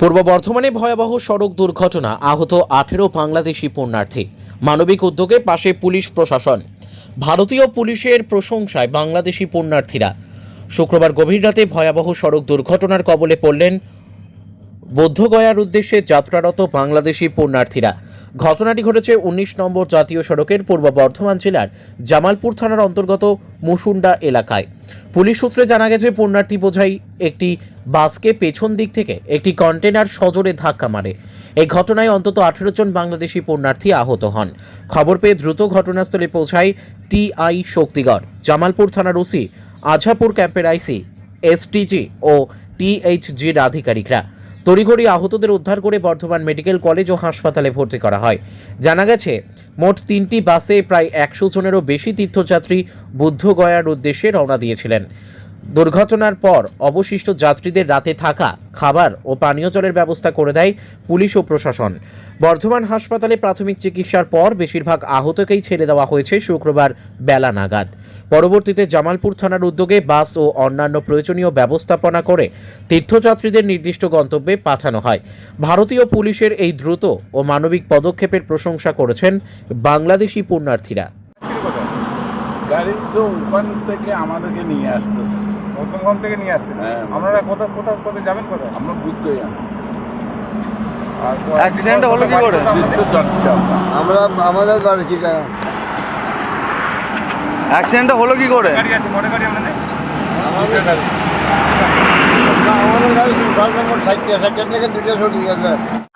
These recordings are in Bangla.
পূর্ব বর্ধমানে ভয়াবহ সড়ক দুর্ঘটনা আহত আঠেরো বাংলাদেশি পুণ্যার্থী। মানবিক উদ্যোগে পাশে পুলিশ প্রশাসন। ভারতীয় পুলিশের প্রশংসায় বাংলাদেশি পুণ্যার্থীরা। শুক্রবার গভীর রাতে ভয়াবহ সড়ক দুর্ঘটনার কবলে পড়লেন বৌদ্ধগয়ার উদ্দেশ্যে যাত্রারত বাংলাদেশি পুণ্যার্থীরা। ঘটনাটি ঘটেছে উনিশ নম্বর জাতীয় সড়কের পূর্ব বর্ধমান জেলার জামালপুর থানার অন্তর্গত মুসুন্ডা এলাকায়। পুলিশ সূত্রে জানা গেছে, পুণ্যার্থী বোঝাই একটি বাসকে পেছন দিক থেকে একটি কন্টেনার সজোরে ধাক্কা মারে। এই ঘটনায় অন্তত আঠেরো জন বাংলাদেশি পুণ্যার্থী আহত হন। খবর পেয়ে দ্রুত ঘটনাস্থলে পৌঁছায় টিআই শক্তিগড়। জামালপুর থানার ওসি আঝাপুর ক্যাম্পের আইসি এসটিজি ও টিএইচজির আধিকারিকরা। তড়িঘড়ি আহতদের উদ্ধার করে বর্ধমান মেডিকেল কলেজ ও হাসপাতালে ভর্তি করা হয়। জানা গেছে, মোট তিনটি বাসে প্রায় একশো জনেরও বেশি তীর্থযাত্রী বুদ্ধগয়ার উদ্দেশ্যে রওনা দিয়েছিলেন। দুর্ঘটনার পর অবশিষ্ট যাত্রীদের রাতে থাকা খাবার ও পানীয় জলের ব্যবস্থা করে দেয় পুলিশ ও প্রশাসন। বর্ধমান হাসপাতালে প্রাথমিক চিকিৎসার পর বেশিরভাগ আহতকেই ছেড়ে দেওয়া হয়েছে শুক্রবার বেলা নাগাদ। পরবর্তীতে জামালপুর থানার উদ্যোগে বাস ও অন্যান্য প্রয়োজনীয় ব্যবস্থাপনা করে তীর্থযাত্রীদের নির্দিষ্ট গন্তব্যে পাঠানো হয়। ভারতীয় পুলিশের এই দ্রুত ও মানবিক পদক্ষেপের প্রশংসা করেছেন বাংলাদেশি পুণ্যার্থীরা। গাড়ি তো ওখান থেকে আমাদেরকে নিয়ে আসতেছে। মধ্যমগ্রাম থেকে নিয়ে আসছেন হ্যাঁ। আপনারা কোথাও কোথাও কোথায় যাবেন কোথায়? আমরা বুদ্ধ আর তো- Accident হলো কি করে? আপনাদের? যাচ্ছি আমরা। আমরা আমাদের গাড়ি চিটা অ্যাক্সিডেন্টটা হলো কি করে? গাড়ি আছে মোটর গাড়ি আপনাদের আমাদের গাড়ি না, আমাদের গাড়ি ছয় নম্বর সাইকেল সাইকেল থেকে দুটো ছুটি গেছে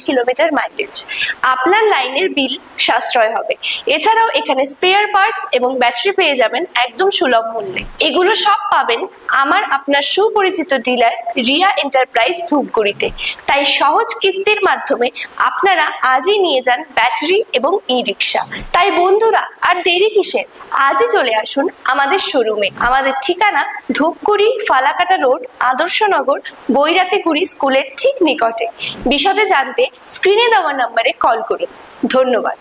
কিলোমিটার মাইলেজ আপনার লাইনের বিল সাশ্রয় হবে। এছাড়াও এখানে স্পেয়ার পার্টস এবং ব্যাটারি পেয়ে যাবেন একদম সুলভ মূল্যে। এগুলো সব পাবেন আমার আপনার সুপরিচিত ডিলার রিয়া এন্টারপ্রাইজ ধূপগুড়িতে। তাই সহজ কিস্তির মাধ্যমে আপনারা আজই নিয়ে যান ব্যাটারি এবং ই রিক্সা তাই বন্ধুরা, আর দেরি কিসে? আজই চলে আসুন আমাদের শোরুমে আমাদের ঠিকানা ধূপগুড়ি ফালাকাটা রোড আদর্শনগর বৈরাতিগুড়ি স্কুলের ঠিক নিকটে। বিশদে জানতে স্ক্রিনে দেওয়া নম্বরে কল করুন। ধন্যবাদ।